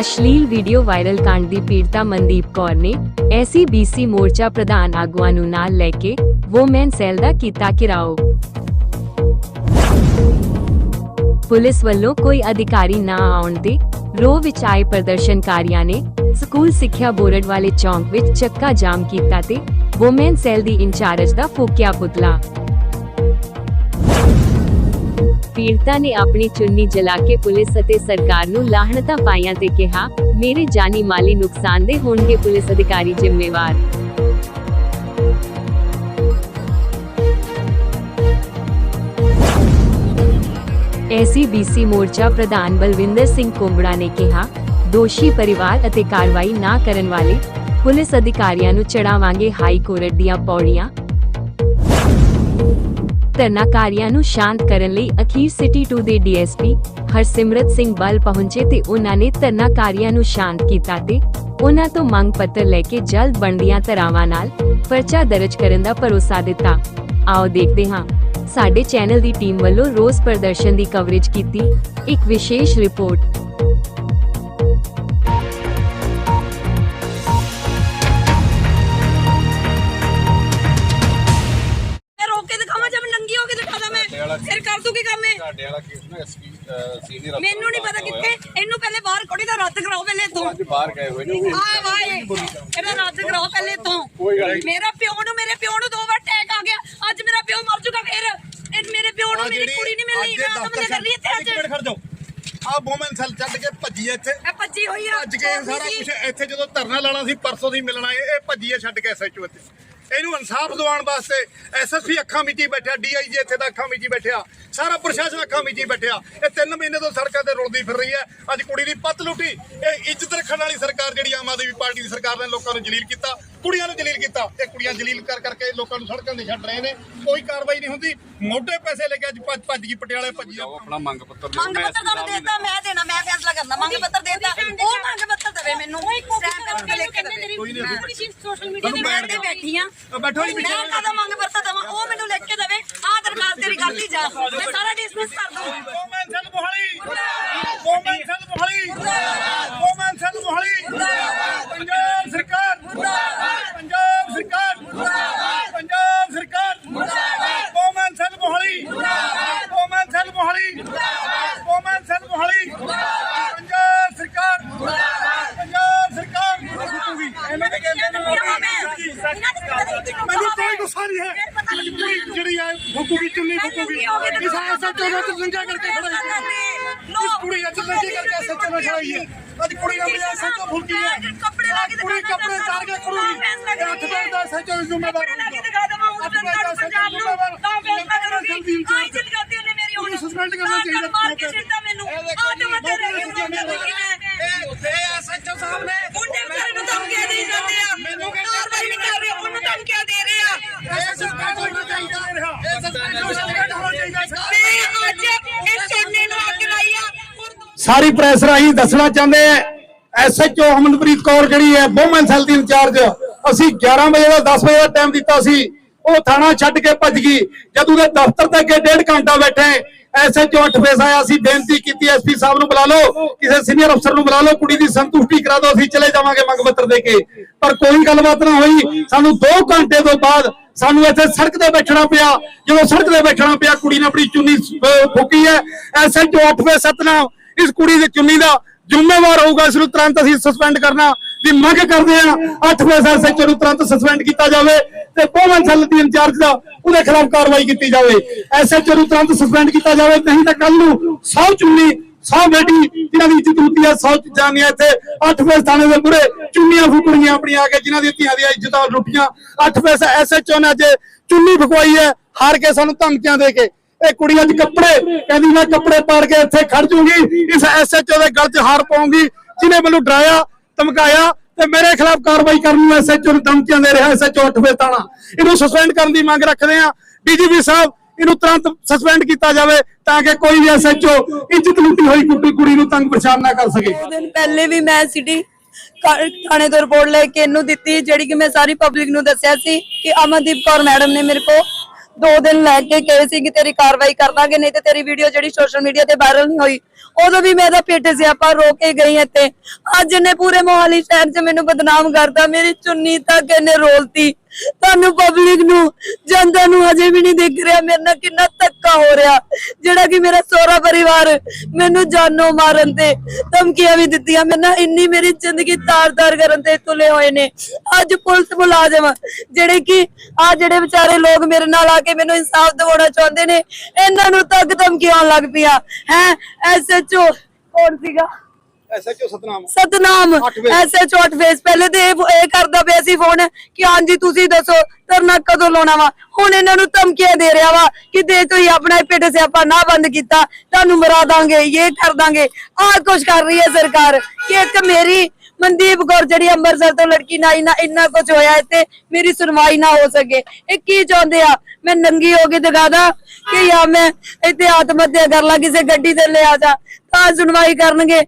ਅਸ਼ਲੀਲ video viral ਕਾਂਡ ਦੀ ਪੀੜਤਾ ਮਨਦੀਪ ਕੌਰ ਨੇ ਐਸਸੀਬੀਸੀ ਮੋਰਚਾ ਪ੍ਰਧਾਨ ਆਗੂਆਂ ਨੂੰ ਨਾਲ ਲੈ ਕੇ ਵੋਮੈਨ ਸੈੱਲ ਦਾ ਕੀਤਾ ਘਿਰਾਓ। ਪੁਲਿਸ ਵੱਲੋਂ ਕੋਈ ਅਧਿਕਾਰੀ ਨਾ ਆਉਣ ਦੇ ਰੋਹ ਵਿੱਚ ਆਏ ਪ੍ਰਦਰਸ਼ਨਕਾਰੀਆਂ ਨੇ ਸਕੂਲ ਸਿੱਖਿਆ ਬੋਰਡ ਵਾਲੇ ਚੌਂਕ ਵਿੱਚ ਚੱਕਾ ਜਾਮ ਕੀਤਾ ਤੇ ਵੋਮੈਨ ਸੈਲ ਦੀ ਇੰਚਾਰਜ ਦਾ ਫੂਕਿਆ ਪੁਤਲਾ। ਪੀੜਤਾ ਨੇ ਆਪਣੀ ਚੁੰਨੀ ਜਲਾ ਕੇ ਪੁਲਿਸ ਅਤੇ ਸਰਕਾਰ ਨੂੰ ਲਾਹਣਤਾਂ ਪਾਈਆਂ ਤੇ ਕਿਹਾ, ਮੇਰੇ ਜਾਨੀ ਮਾਲੀ ਨੁਕਸਾਨ ਦੇ ਹੋਣਗੇ ਪੁਲਿਸ ਅਧਿਕਾਰੀ ਜ਼ਿੰਮੇਵਾਰ। ਐਸਸੀਬੀਸੀ ਮੋਰਚਾ ਪ੍ਰਧਾਨ ਬਲਵਿੰਦਰ ਸਿੰਘ ਕੁੰਬੜਾ ਨੇ ਕਿਹਾ, ਦੋਸ਼ੀ ਪਰਿਵਾਰ ਅਤੇ ਕਾਰਵਾਈ ਨਾ ਕਰਨ ਵਾਲੇ ਪੁਲਿਸ ਅਧਿਕਾਰੀਆਂ ਨੂੰ ਚੜਾਵਾਂਗੇ ਹਾਈ ਕੋਰਟ ਦੀਆਂ ਪੌੜੀਆਂ ਧਰਨਾਕਾਰੀਆਂ ਨੂੰ ਸ਼ਾਂਤ ਕਰਨ ਲਈ ਅਖੀਰ ਸਿਟੀ 2 ਦੇ ਡੀਐਸਪੀ ਹਰਸਿਮਰਤ ਸਿੰਘ ਬਲ ਪਹੁੰਚੇ ਤੇ ਉਹਨਾਂ ਨੇ ਧਰਨਾਕਾਰੀਆਂ ਨੂੰ ਸ਼ਾਂਤ ਕੀਤਾ ਤੇ ਉਹਨਾਂ ਤੋਂ ਮੰਗ ਪੱਤਰ ਲੈ ਕੇ ਜਲਦ ਬਣਦੀਆਂ ਧਰਾਵਾਂ ਨਾਲ ਪਰਚਾ ਦਰਜ ਕਰਨ ਦਾ ਭਰੋਸਾ ਦਿੱਤਾ। ਆਓ ਦੇਖਦੇ ਹਾਂ। ਸਾਡੇ ਚੈਨਲ ਦੀ ਟੀਮ ਵੱਲੋਂ ਰੋਜ਼ ਪ੍ਰਦਰਸ਼ਨ ਦੀ ਕਵਰੇਜ ਕੀਤੀ ਇੱਕ ਵਿਸ਼ੇਸ਼ ਰਿਪੋਰਟ। ਫਿਰ ਕਰ ਦੂਗੀ ਕੰਮ ਇਹ ਤੁਹਾਡੇ ਵਾਲਾ ਕੇਸ ਨਾ ਐਸਪੀ ਸੀਨੀਅਰ ਮੈਨੂੰ ਨਹੀਂ ਪਤਾ ਕਿੱਥੇ। ਇਹਨੂੰ ਪਹਿਲੇ ਬਾਹਰ ਕੁੜੀ ਦਾ ਰੱਦ ਕਰਾਓ ਪਹਿਲੇ ਇੱਥੋਂ। ਅੱਜ ਬਾਹਰ ਗਏ ਹੋਏ ਨੇ। ਆਏ ਵਾਏ ਇਹਦਾ ਰੱਦ ਕਰਾਓ ਪਹਿਲੇ ਇੱਥੋਂ। ਕੋਈ ਗੱਲ ਨਹੀਂ। ਮੇਰਾ ਪਿਓ ਨੂੰ ਮੇਰੇ ਪਿਓ ਨੂੰ ਦੋ ਵਾਰ ਅਟੈਕ ਆ ਗਿਆ। ਅੱਜ ਮੇਰਾ ਪਿਓ ਮਰ ਚੁੱਕਾ ਫਿਰ। ਇਹ ਮੇਰੇ ਪਿਓ ਨੂੰ ਮੇਰੀ ਕੁੜੀ ਨਹੀਂ ਮਿਲਣੀ ਮੈਂ ਤਾਂ ਕਰ ਰਹੀ ਇੱਥੇ ਮਿੰਟ ਅੱਜ। ਖੜ ਜਾਓ। ਆ ਵੂਮਨ ਸੈਲ ਛੱਡ ਕੇ ਭੱਜੀ ਇੱਥੇ। ਮੈਂ ਭੱਜੀ ਹੋਈ ਆ। ਭੱਜ ਕੇ ਸਾਰਾ ਕੁਝ ਇੱਥੇ ਜਦੋਂ ਧਰਨਾ ਲਾਣਾ ਸੀ ਪਰਸੋਂ ਦੀ ਮਿਲਣਾ ਇਹ ਇਹ ਭੱਜੀ ਹੈ ਛੱਡ ਕੇ ਐਸਐਚਓ ਇੱਥੇ। ਇਹਨੂੰ ਇਨਸਾਫ ਦਿਵਾਉਣ ਵਾਸਤੇ ਐਸਐਸਪੀ ਅੱਖਾਂ ਮੀਚੀ ਬੈਠਿਆ ਡੀਆਈਜੀ ਇੱਥੇ ਦਾ ਅੱਖਾਂ ਮੀਚੀ ਬੈਠਿਆ ਸਾਰਾ ਪ੍ਰਸ਼ਾਸਨ ਅੱਖਾਂ ਮੀਚੀ ਬੈਠਿਆ। ਇਹ 3 ਮਹੀਨੇ ਤੋਂ ਸੜਕਾਂ ਤੇ ਰੁਲਦੀ ਫਿਰ ਰਹੀ ਹੈ। ਅੱਜ ਕੁੜੀ ਦੀ ਪੱਤ ਲੁੱਟੀ। ਇਹ ਇੱਜ਼ਤ ਰੱਖਣ ਵਾਲੀ ਸਰਕਾਰ ਜਿਹੜੀ ਆਮ ਆਦਮੀ ਪਾਰਟੀ ਦੀ ਸਰਕਾਰ ਨੇ ਲੋਕਾਂ ਨੂੰ ਜਲੀਲ ਕੀਤਾ ਕੁੜੀਆਂ ਨੂੰ ਜਲੀਲ ਕੀਤਾ। ਇਹ ਕੁੜੀਆਂ ਜਲੀਲ ਕਰ ਕਰਕੇ ਲੋਕਾਂ ਨੂੰ ਸੜਕਾਂ ਤੇ ਛੱਡ ਰਹੇ ਨੇ। ਕੋਈ ਕਾਰਵਾਈ ਨਹੀਂ ਹੁੰਦੀ। ਮੋਢੇ ਪੈਸੇ ਲੈ ਕੇ ਅੱਜ ਭੱਜ ਭੱਜ ਗਈ ਪਟਿਆਲੇ ਭੱਜੀ ਆਪਣਾ ਮੰਗ ਪੱਤਰ ਲਿਓ ਮੰਗ ਮੈਂ ਪੱਤਰ ਤੁਹਾਨੂੰ ਦੇਤਾ ਮੈਂ ਦੇਣਾ ਮੈਂ ਫੈਸਲਾ ਕਰਨਾ। ਮੰਗ ਪੱਤਰ ਦੇਤਾ ਉਹ ਮੰਗ ਪੱਤਰ ਦੇਵੇ ਮੈਨੂੰ ਸਟੈਂਪ ਸੋਸ਼ਲ ਮੀਡੀਆ ਤੇ ਬੈਠ ਕੇ ਬੈਠੀ ਆ। ਬੈਠੋ ਜੀ, ਮੈਂ ਕਦਾ ਮੰਗ ਪੱਤਰ ਦਵਾਂ? ਉਹ ਮੈਨੂੰ ਲਿਖ ਕੇ ਦੇਵੇ ਆਹ ਦਰਖਾਸਤ ਤੇਰੀ ਕਰਦੀ ਜਾ। ਮੈਂ ਸਾਰਾ ਡਿਸਮਿਸ ਕਰ ਦੂੰ woman cell Mohali woman cell Mohali woman cell Mohali Punjab ਸਰਕਾਰ ਪੰਜਾਬ ਸਰਕਾਰ ਪੰਜਾਬ ਸਰਕਾਰ woman cell Mohali woman cell Mohali woman cell Mohali Punjab ਸਰਕਾਰ ਪੰਜਾਬ ਸਰਕਾਰ ਰੁਕੂਗੀ ਇਹਨਾਂ ਦੇ ਕਹਿੰਦੇ ਨੇ ਮੈਨੂੰ ਕੋਈ ਗੁੱਸਾ ਨਹੀਂ ਹੈ ਕੁੜੀ ਚੁੰਨੀ ਫੁਕੂਗੀ ਇਸ ਐਸਐਚਓ ਨੂੰ ਤਾਂ ਨੰਗਾ ਕਰਕੇ ਖੜਾ ਹੈ ਇਸ ਕੁੜੀ ਅੱਜ ਨੰਗੀ ਕਰਕੇ ਐਸਐਚਓ ਨੂੰ ਖੜਾਈ ਹੈ। ਅੱਜ ਕੁੜੀ ਦਾ ਮੇਰਾ ਐਸਐਚਓ ਫੁੱਕੀ ਹੈ। ਕੱਪੜੇ ਲਾ ਕੇ ਕੁੜੀ ਕੱਪੜੇ ਤਾਰ ਕੇ ਖੜੂਗੀ। ਇਹ ਅੱਠ ਪੈਰ ਦਾ ਐਸਐਚਓ ਜ਼ਿੰਮੇਵਾਰ ਲਾ ਕੇ ਦਿਖਾ ਦਵਾਂ ਅੱਠ ਪੈਰ ਦਾ ਪੰਜਾਬ ਨੂੰ। ਤਾਂ ਫੈਸਲਾ ਕਰੂਗੀ। ਆਈ ਜਿੱਤ ਕਰਦੀ ਉਹਨੇ ਮੇਰੀ ਉਹਨੂੰ suspend ਕਰਨਾ ਚਾਹੀਦਾ। ਮਾਰ ਕੇ ਸਿੱਟਾ ਮੈਨੂੰ। ਆਹ ਤੇ ਮੈਂ ਤੇਰੇ ਐਸਐਚਓ ਸਾਹਿਬ ਨੇ। ਮੁੰਡੇ ਵਿਚਾਰੇ ਨੂੰ ਧਮਕੀਆਂ ਦੇ ਜਾਂਦੇ ਆ। ਮੈਨੂੰ ਕਾਰਵਾਈ ਨਹੀਂ ਕਰ ਰਹੇ ਉਹਨੂੰ ਧਮਕੀਆਂ ਦੇ ਰਹੇ ਆ ਇਹ ਸਸਪੈਂਡ ਹੋਣਾ ਚਾਹੀਦਾ ਇਹ ਸਸਪੈਂਡ ਹੋਣਾ ਚਾਹੀਦਾ ਮੈਂ ਅੱਜ ਇਸ ਚੋਣੇ ਨੂੰ ਅੱਗ ਲਾਈ ਆ ਹੁਣ ਤੋਂ ਸਾਰੀ ਪ੍ਰੈਸ ਰਾਹੀਂ ਦੱਸਣਾ ਚਾਹੁੰਦੇ ਆ ਐਸਐਚਓ ਹਮਨਪ੍ਰੀਤ ਕੌਰ ਜਿਹੜੀ ਹੈ ਵੂਮਨ ਸੈਲ ਦੀ ਇੰਚਾਰਜ ਅਸੀਂ 11 ਵਜੇ ਦਾ 10 ਵਜੇ ਦਾ ਟਾਈਮ ਦਿੱਤਾ ਸੀ। ਉਹ ਥਾਣਾ ਛੱਡ ਕੇ ਭੱਜ ਗਈ। ਜਦ ਉਹਦੇ ਦਫ਼ਤਰ ਤੇ ਅੱਗੇ ਡੇਢ ਘੰਟਾ ਬੈਠੇ ਐਸਐਚਓ 8 ਫੇਸ ਆਇਆ ਸੀ ਬੇਨਤੀ ਕੀਤੀ ਐਸਪੀ ਸਾਹਿਬ ਨੂੰ ਬੁਲਾ ਲਓ ਕਿਸੇ ਸੀਨੀਅਰ ਅਫਸਰ ਨੂੰ ਬੁਲਾ ਲਓ ਕੁੜੀ ਦੀ ਸੰਤੁਸ਼ਟੀ ਕਰਾ ਦਿਓ ਅਸੀਂ ਚਲੇ ਜਾਵਾਂਗੇ ਮੰਗ ਪੱਤਰ ਦੇ ਕੇ। ਪਰ ਕੋਈ ਗੱਲਬਾਤ ਨਾ ਹੋਈ। ਸਾਨੂੰ 2 ਘੰਟੇ ਤੋਂ ਬਾਅਦ ਸਾਨੂੰ ਇੱਥੇ ਸੜਕ ਤੇ ਬੈਠਣਾ ਪਿਆ। ਜਦੋਂ ਸੜਕ ਤੇ ਬੈਠਣਾ ਪਿਆ ਕੁੜੀ ਨੇ ਆਪਣੀ ਚੁੰਨੀ ਅਹ, ਫੂਕੀ ਹੈ। ਐਸਐਚਓ 8 ਫੇਸ ਸਤਨਾਮ ਇਸ ਕੁੜੀ ਦੇ ਚੁੰਨੀ ਦਾ ਜ਼ਿੰਮੇਵਾਰ ਹੋਊਗਾ, ਇਸ ਨੂੰ ਤੁਰੰਤ ਅਸੀਂ ਸਸਪੈਂਡ ਕਰਨਾ, ਦੀ ਮੰਗ ਕਰਦੇ ਆ 8 ਵਜੇ ਐਸਐਚਓ ਨੂੰ ਤੁਰੰਤ ਸਸਪੈਂਡ ਕੀਤਾ ਜਾਵੇ ਤੇ ਪਵਨ ਸੈੱਲ ਦੀ ਇੰਚਾਰਜ ਦਾ ਉਹਦੇ ਖਿਲਾਫ ਕਾਰਵਾਈ ਕੀਤੀ ਜਾਵੇ। ਐਸਐਚਓ ਨੂੰ ਤੁਰੰਤ ਸਸਪੈਂਡ ਕੀਤਾ ਜਾਵੇ, ਨਹੀਂ ਤਾਂ ਕੱਲ ਨੂੰ ਸੌ ਚੁੰਨੀ, ਸੌ ਬੇਟੀ ਜਿਨ੍ਹਾਂ ਦੀ ਇੱਜ਼ਤ ਹੁੰਦੀ ਹੈ ਸੌ ਜਾਨੀਆਂ ਇੱਥੇ। 8 ਵਜੇ ਥਾਣੇ ਦੇ ਮੂਹਰੇ ਚੁੰਨੀਆਂ ਫੁਕਣੀਆਂ ਆਪਣੀਆਂ ਆ ਕੇ, ਜਿਨ੍ਹਾਂ ਦੀਆਂ ਧੀਆਂ ਦੀਆਂ ਇੱਜ਼ਤਾਂ ਲੁੱਟੀਆਂ 8 ਵਜੇ ਐਸਐਚਓ ਨੇ ਅੱਜ ਚੁੰਨੀ ਫੁਕਵਾਈ ਹੈ, ਹਾਰ ਕੇ ਸਾਨੂੰ ਧਮਕੀਆਂ ਦੇ ਕੇ। ਇਹ ਕੁੜੀ ਅੱਜ ਕੱਪੜੇ, ਕਹਿੰਦੀ ਮੈਂ ਕੱਪੜੇ ਪਾੜ ਕੇ ਇੱਥੇ ਖੜ ਜੂਗੀ, ਇਸ ਐਸਐਚਓ ਦੇ ਗਲ 'ਚ ਹਾਰ ਪਾਉਂਗੀ, ਜਿਹਨੇ ਮੈਨੂੰ ਡਰਾਇਆ, ਧਮਕਾਇਆ ਤੇ ਮੇਰੇ ਖਿਲਾਫ ਕਾਰਵਾਈ ਕਰਨ ਨੂੰ ਐਸਐਚਓ ਨੂੰ ਧਮਕੀਆਂ ਦੇ ਰਿਹਾ ਐਸਐਚਓ 8 ਤਾਣਾ। ਇਹਨੂੰ ਸਸਪੈਂਡ ਕਰਨ ਦੀ ਮੰਗ ਰੱਖਦੇ ਆ ਡੀਜੀਪੀ ਸਾਹਿਬ, ਇਹਨੂੰ ਤੁਰੰਤ ਸਸਪੈਂਡ ਕੀਤਾ ਜਾਵੇ ਤਾਂ ਕਿ ਕੋਈ ਵੀ ਐਸਐਚਓ ਇੱਜ਼ਤ ਲੁੱਟੀ ਹੋਈ ਕੁੜੀ ਕੁੜੀ ਨੂੰ ਤੰਗ ਪਰੇਸ਼ਾਨ ਨਾ ਕਰ ਸਕੇ। ਦੋ ਦਿਨ ਪਹਿਲੇ ਵੀ ਮੈਂ ਸਿਟੀ ਥਾਣੇ ਤੋਂ ਰਿਪੋਰਟ ਲੈ ਕੇ ਇਹਨੂੰ ਦਿੱਤੀ, ਜਿਹੜੀ ਕਿ ਮੈਂ ਸਾਰੀ ਪਬਲਿਕ ਨੂੰ ਦੱਸਿਆ ਸੀ ਕਿ ਅਮਨਦੀਪ ਕੌਰ ਮੈਡਮ ਨੇ ਮੇਰੇ ਕੋ ਦੋ ਦਿਨ ਲੈ ਕੇ ਗਏ ਸੀ ਕਿ ਤੇਰੀ ਕਾਰਵਾਈ ਕਰ ਲਾਂਗੇ, ਨਹੀਂ ਤੇ ਤੇਰੀ ਵੀਡੀਓ ਜਿਹੜੀ ਸੋਸ਼ਲ ਮੀਡੀਆ ਤੇ ਵਾਇਰਲ ਨਹੀਂ ਹੋਈ, ਉਦੋਂ ਵੀ ਮੈਂ ਇਹਦਾ ਪੇਟ ਸਿਆਪਾ ਰੋ ਕੇ ਗਈ ਇੱਥੇ। ਅੱਜ ਇਹਨੇ ਪੂਰੇ ਮੋਹਾਲੀ ਸ਼ਹਿਰ 'ਚ ਮੈਨੂੰ ਬਦਨਾਮ ਕਰਦਾ ਮੇਰੀ ਚੁੰਨੀ ਤੱਕ ਇਹਨੇ ਰੋਲਤੀ। ਤੁਹਾਨੂੰ ਪਬਲਿਕ ਨੂੰ, ਜਨਤਾ ਨੂੰ ਹਜੇ ਵੀ ਨਹੀਂ ਦਿਖ ਰਿਹਾ ਮੇਰੇ ਨਾਲ ਕਿੰਨਾ ਧੱਕਾ ਹੋ ਰਿਹਾ। ਜਿਹੜਾ ਕਿ ਮੇਰਾ ਸੋਹਰਾ ਪਰਿਵਾਰ ਮੈਨੂੰ ਜਾਨੋਂ ਮਾਰਨ ਤੇ ਧਮਕੀਆਂ ਵੀ ਦਿੱਤੀਆਂ। ਮੇਰੇ ਨਾਲ ਇੰਨੀ ਮੇਰੀ ਜ਼ਿੰਦਗੀ ਤਾਰ-ਤਾਰ ਕਰਨ ਤੇ ਤੁਲੇ ਹੋਏ ਨੇ। ਅੱਜ ਪੁਲਿਸ ਮੁਲਾਜ਼ਮ, ਜਿਹੜੇ ਕਿ ਆ ਜਿਹੜੇ ਵਿਚਾਰੇ ਲੋਕ ਮੇਰੇ ਨਾਲ ਆ ਕੇ ਮੈਨੂੰ ਇਨਸਾਫ ਦਿਵਾਉਣਾ ਚਾਹੁੰਦੇ ਨੇ, ਇਹਨਾਂ ਨੂੰ ਤੱਕ ਧਮਕੀਆਂ ਲੱਗ ਪਿਆ। ਹੈ ਐਸਐਚਓ ਕੌਣ ਸੀਗਾ? SHO Satnam. Satnam. SHO 8 phase ਪਹਿਲੇ ਤੇ ਇਹ ਇਹ ਕਰਦਾ ਪਿਆ ਸੀ ਫੋਨ ਕਿ ਹਾਂਜੀ ਤੁਸੀਂ ਦੱਸੋ ਧਰਨਾ ਕਦੋਂ ਲਾਉਣਾ ਵਾ? ਹੁਣ ਇਹਨਾਂ ਨੂੰ ਧਮਕੀਆਂ ਦੇ ਰਿਹਾ ਵਾ ਕਿ ਦੇ ਤੁਸੀਂ ਆਪਣਾ ਪਿੱਟ ਸਿਆਪਾ ਨਾ ਬੰਦ ਕੀਤਾ ਤੁਹਾਨੂੰ ਮਰਾ ਦਾਂਗੇ ਇਹ ਕਰ ਦਾਂਗੇ। ਆਹ ਕੁਛ ਕਰ ਰਹੀ ਹੈ ਸਰਕਾਰ। ਕਿ ਇੱਕ ਮੇਰੀ ਮਨਦੀਪ ਕੌਰ ਜਿਹੜੀ ਅੰਮ੍ਰਿਤਸਰ ਤੋਂ ਲੜਕੀ ਨਾ ਨਾ ਇੰਨਾ ਕੁਝ ਹੋਇਆ ਇੱਥੇ ਮੇਰੀ ਸੁਣਵਾਈ ਨਾ ਹੋ ਸਕੇ। ਇਹ ਕੀ ਚਾਹੁੰਦੇ ਆ? ਮੈਂ ਨੰਗੀ ਹੋ ਕੇ ਦਿਖਾ ਦਾਂ ਕਿ ਜਾਂ ਮੈਂ ਇੱਥੇ ਆਤਮ ਹੱਤਿਆ ਕਰ ਲਾਂ ਕਿਸੇ ਗੱਡੀ ਤੇ ਲੈ ਆ ਜਾ ਤਾਂ ਸੁਣਵਾਈ ਕਰਨਗੇ।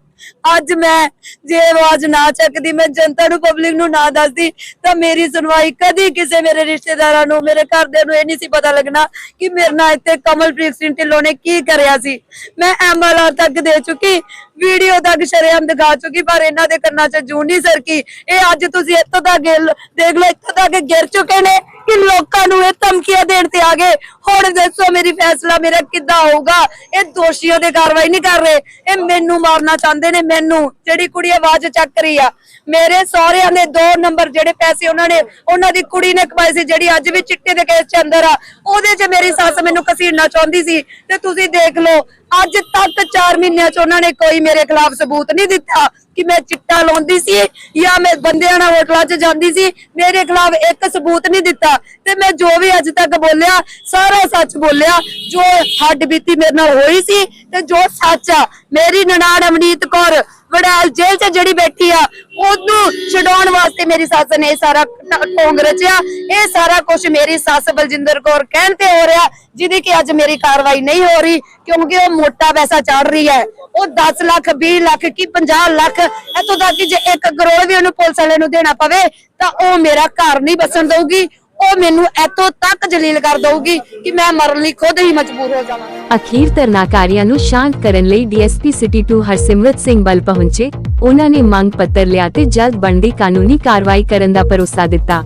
ਅੱਜ ਮੈਂ ਜੇ ਆਵਾਜ਼ ਨਾ ਚੱਕਦੀ, ਮੈਂ ਜਨਤਾ ਨੂੰ ਪਬਲਿਕ ਨੂੰ ਨਾ ਦੱਸਦੀ, ਤਾਂ ਮੇਰੀ ਸੁਣਵਾਈ ਕਦੀ ਕਿਸੇ ਮੇਰੇ ਰਿਸ਼ਤੇਦਾਰਾਂ ਨੂੰ, ਮੇਰੇ ਘਰਦਿਆਂ ਨੂੰ ਇਹ ਨਹੀਂ ਸੀ ਪਤਾ ਲੱਗਣਾ ਕਿ ਮੇਰੇ ਨਾਲ ਇੱਥੇ ਕਮਲਪ੍ਰੀਤ ਸਿੰਘ ਢਿੱਲੋਂ ਨੇ ਕੀ ਕਰਿਆ ਸੀ। ਮੈਂ ਐਮਐਲਆਰ ਤੱਕ ਦੇ ਚੁੱਕੀ, ਵੀਡੀਓ ਤੱਕ ਸ਼ਰੇਆਮ ਦਿਖਾ ਚੁੱਕੀ, ਪਰ ਇਹਨਾਂ ਦੇ ਕੰਨਾਂ 'ਚ ਜੂੰ ਨਹੀਂ ਸਰਕੀ। ਇਹ ਅੱਜ ਤੁਸੀਂ ਇੱਥੋਂ ਤੱਕ ਗਿਰ- ਦੇਖ ਲਓ, ਇੱਥੋਂ ਤੱਕ ਗਿਰ ਚੁੱਕੇ ਨੇ। ਕਿ ਲੋਕਾਂ ਨੂੰ ਇਹ ਧਮਕੀਆਂ ਦੇਣ ਤੇ ਆ ਗਏ। ਹੁਣ ਦੱਸੋ ਮੇਰੀ ਫੈਸਲਾ ਮੇਰਾ ਕਿੱਦਾਂ ਹੋਊਗਾ? ਇਹ ਦੋਸ਼ੀਆਂ ਦੇ ਕਾਰਵਾਈ ਨਹੀਂ ਕਰ ਰਹੇ। ਇਹ ਮੈਨੂੰ ਮਾਰਨਾ ਚਾਹੁੰਦੇ ਨੇ, ਮੈਨੂੰ। ਜਿਹੜੀ ਕੁੜੀ ਆਵਾਜ਼ ਚੱਕ ਰਹੀ ਆ। ਮੇਰੇ ਸਹੁਰਿਆਂ ਦੇ ਦੋ ਨੰਬਰ ਜਿਹੜੇ ਪੈਸੇ ਉਹਨਾਂ ਨੇ, ਉਹਨਾਂ ਦੀ ਕੁੜੀ ਨੇ ਕਮਾਏ ਸੀ, ਜਿਹੜੀ ਅੱਜ ਵੀ ਚਿੱਟੇ ਦੇ ਕੇਸ ਚ ਅੰਦਰ ਆ। ਉਹਦੇ 'ਚ ਮੇਰੀ ਸੱਸ ਮੈਨੂੰ ਕਸੀੜਨਾ ਚਾਹੁੰਦੀ ਸੀ। ਤੇ ਤੁਸੀਂ ਦੇਖ ਲਓ ਅੱਜ ਤੱਕ 4 ਮਹੀਨਿਆਂ 'ਚ ਉਹਨਾਂ ਨੇ ਕੋਈ ਮੇਰੇ ਖਿਲਾਫ ਸਬੂਤ ਨਹੀਂ ਦਿੱਤਾ ਕਿ ਮੈਂ ਚਿੱਟਾ ਲਾਉਂਦੀ ਸੀ ਜਾਂ ਮੈਂ ਬੰਦਿਆਂ ਨਾਲ ਹੋਟਲਾਂ 'ਚ ਜਾਂਦੀ ਸੀ। ਮੇਰੇ ਖਿਲਾਫ ਇੱਕ ਸਬੂਤ ਨਹੀਂ ਦਿੱਤਾ ਤੇ ਮੈਂ ਜੋ ਵੀ ਅੱਜ ਤੱਕ ਬੋਲਿਆ, ਸਾਰਾ ਸੱਚ ਬੋਲਿਆ, ਜੋ ਹੱਡ ਬੀਤੀ ਮੇਰੇ ਨਾਲ ਹੋਈ ਸੀ ਤੇ ਜੋ ਸੱਚ ਆ, ਮੇਰੀ ਨਨਾਣ ਅਮਨੀਤ ਕੌਰ ਵਡਾਲ ਜੇਲ੍ਹ 'ਚ ਜਿਹੜੀ ਬੈਠੀ ਆ, ਉਹਨੂੰ ਛਡਾਉਣ ਵਾਸਤੇ ਮੇਰੀ ਸੱਸ ਨੇ ਇਹ ਸਾਰਾ ਢੋਂਗ ਰਚਿਆ। ਇਹ ਸਾਰਾ ਕੁਝ ਮੇਰੀ ਸੱਸ ਬਲਜਿੰਦਰ ਕੌਰ ਕਹਿਣ ਤੇ ਹੋ ਰਿਹਾ, ਜਿਹਦੀ ਕਿ ਅੱਜ ਮੇਰੀ ਕਾਰਵਾਈ ਨਹੀਂ ਹੋ ਰਹੀ, ਕਿਉਂਕਿ ਉਹ ਮੋਟਾ ਪੈਸਾ ਚੜ ਰਹੀ ਹੈ। ਉਹ 10 ਲੱਖ 20 ਲੱਖ ਕੀ 50 ਲੱਖ, ਇੱਥੋਂ ਤੱਕ ਕਿ ਜੇ 1 ਕਰੋੜ ਵੀ ਉਹਨੂੰ ਪੁਲਿਸ ਵਾਲੇ ਨੂੰ ਦੇਣਾ ਪਵੇ, ਤਾਂ ਉਹ ਮੇਰਾ ਘਰ ਨਹੀਂ ਬਸਣ ਦਊਗੀ। ਉਹ ਮੈਨੂੰ ਇੱਥੋਂ ਤੱਕ ਜਲੀਲ ਕਰ ਦਊਗੀ ਕਿ ਮੈਂ ਮਰਨ ਲਈ ਖੁਦ ਹੀ ਮਜਬੂਰ ਹੋ ਜਾਵਾਂ। ਅਖੀਰ ਧਰਨਾਕਾਰੀਆਂ ਨੂੰ ਸ਼ਾਂਤ ਕਰਨ ਲਈ ਡੀਐਸਪੀ ਸਿਟੀ 2 ਹਰਸਿਮਰਤ ਸਿੰਘ ਬਲ ਪਹੁੰਚੇ। ਉਹਨਾਂ ਨੇ ਮੰਗ ਪੱਤਰ ਲਿਆ ਤੇ ਜਲਦ ਬਣਦੀ ਕਾਨੂੰਨੀ ਕਾਰਵਾਈ ਕਰਨ ਦਾ ਭਰੋਸਾ ਦਿੱਤਾ।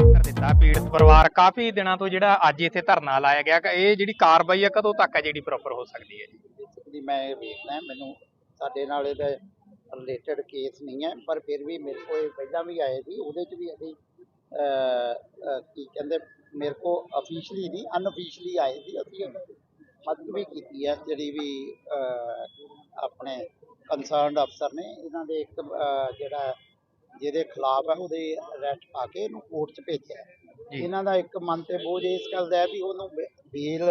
ਕਰ ਦਿੱਤਾ ਪੀੜਤ ਪਰਿਵਾਰ। ਕਾਫੀ ਦਿਨਾਂ ਤੋਂ ਜਿਹੜਾ ਅੱਜ ਇੱਥੇ ਧਰਨਾ ਲਾਇਆ ਗਿਆ ਕਿ ਇਹ ਜਿਹੜੀ ਕਾਰਵਾਈ ਹੈ ਕਦੋਂ ਤੱਕ ਹੈ ਜਿਹੜੀ ਪ੍ਰੋਪਰ ਹੋ ਸਕਦੀ ਹੈ ਜੀ? ਮੈਂ ਇਹ ਵੇਖਦਾ ਮੈਨੂੰ ਸਾਡੇ ਨਾਲ ਇਹਦਾ ਰਿਲੇਟਡ ਕੇਸ ਨਹੀਂ ਹੈ ਪਰ ਫਿਰ ਵੀ ਮੇਰੇ ਕੋਲ ਇਹ ਪਹਿਲਾਂ ਵੀ ਆਏ ਸੀ ਉਹਦੇ 'ਚ ਵੀ ਅਸੀਂ ਅਹ, ਅਹ, ਕੀ ਕਹਿੰਦੇ ਮੇਰੇ ਕੋ ਅਫੀਸ਼ੀਅਲੀ ਨਹੀਂ ਅਨਅਫੀਸ਼ੀਅਲੀ ਆਏ ਸੀ ਅਸੀਂ ਮਦਦ ਵੀ ਕੀਤੀ ਹੈ ਜਿਹੜੀ ਵੀ ਅਹ, ਆਪਣੇ ਕੰਸਰਨਡ ਅਫਸਰ ਨੇ ਇਹਨਾਂ ਦੇ ਇੱਕ ਅਹ, ਜਿਹੜਾ ਜਿਹਦੇ ਖਿਲਾਫ ਹੈ ਉਹਦੇ ਅਰੈਸਟ ਪਾ ਕੇ ਇਹਨੂੰ ਕੋਰਟ 'ਚ ਭੇਜਿਆ ਹੈ। ਇਹਨਾਂ ਦਾ ਇੱਕ ਮਨ ਤੇ ਬੋਝ ਇਸ ਗੱਲ ਦਾ ਹੈ ਵੀ ਉਹਨੂੰ ਬੇਲ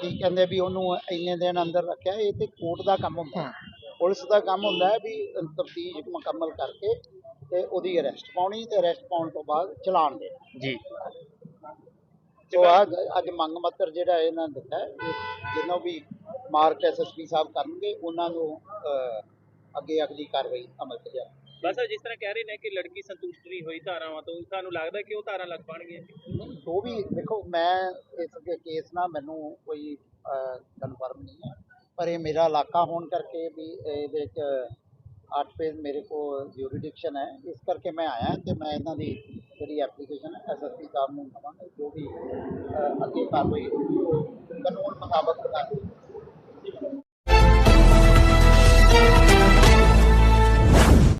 ਕੀ ਕਹਿੰਦੇ ਵੀ ਉਹਨੂੰ ਇੰਨੇ ਦਿਨ ਅੰਦਰ ਰੱਖਿਆ ਇਹ ਤੇ ਕੋਰਟ ਦਾ ਕੰਮ ਹੁੰਦਾ ਹੈ। ਪੁਲਿਸ ਦਾ ਕੰਮ ਹੁੰਦਾ ਹੈ ਵੀ ਤਫਤੀਸ਼ ਮੁਕੰਮਲ ਕਰਕੇ ਤੇ ਉਹਦੀ ਅਰੈਸਟ ਪਾਉਣੀ ਤੇ ਅਰੈਸਟ ਪਾਉਣ ਤੋਂ ਬਾਅਦ ਚਲਾਨ ਦੇਣਾ। ਜੀ। ਸੋ ਆ ਅੱਜ ਮੰਗ ਪੱਤਰ ਜਿਹੜਾ ਇਹਨਾਂ ਨੇ ਦਿੱਤਾ ਜਿਹਨੂੰ ਵੀ ਮਾਰਕ ਐਸਐਸਪੀ ਸਾਹਿਬ ਕਰਨਗੇ ਉਹਨਾਂ ਨੂੰ ਅੱਗੇ ਅਗਲੀ ਕਾਰਵਾਈ ਅਮਲ ਚ ਲਿਆ ਬਸ ਜਿਸ ਤਰ੍ਹਾਂ ਕਹਿ ਰਹੇ ਨੇ ਕਿ ਲੜਕੀ ਸੰਤੁਸ਼ਟ ਨਹੀਂ ਹੋਈ ਧਾਰਾਵਾਂ ਤੋਂ ਤੁਹਾਨੂੰ ਲੱਗਦਾ ਕਿ ਉਹ ਧਾਰਾ ਲੱਗ ਪਾਣਗੇ ਨਹੀਂ ਜੋ ਵੀ ਦੇਖੋ ਮੈਂ ਇਸ ਕੇਸ ਨਾਲ ਮੈਨੂੰ ਕੋਈ ਕਨਫਰਮ ਨਹੀਂ ਹੈ। ਪਰ ਇਹ ਮੇਰਾ ਇਲਾਕਾ ਹੋਣ ਕਰਕੇ ਵੀ ਇਹਦੇ ਵਿੱਚ ਅੱਠ ਪੇਜ ਮੇਰੇ ਕੋਲ ਜੂਰੀਡਿਕਸ਼ਨ ਹੈ। ਇਸ ਕਰਕੇ ਮੈਂ ਆਇਆ ਤੇ ਮੈਂ ਇਹਨਾਂ ਦੀ ਜਿਹੜੀ ਐਪਲੀਕੇਸ਼ਨ ਐਸਐਸਪੀ ਸਾਹਿਬ ਨੂੰ ਦਵਾਂਗਾ ਜੋ ਵੀ ਅੱਗੇ ਕਾਰਵਾਈ ਹੋਊਗੀ ਕਾਨੂੰਨ ਮੁਤਾਬਕ ਕਰਾਂਗੇ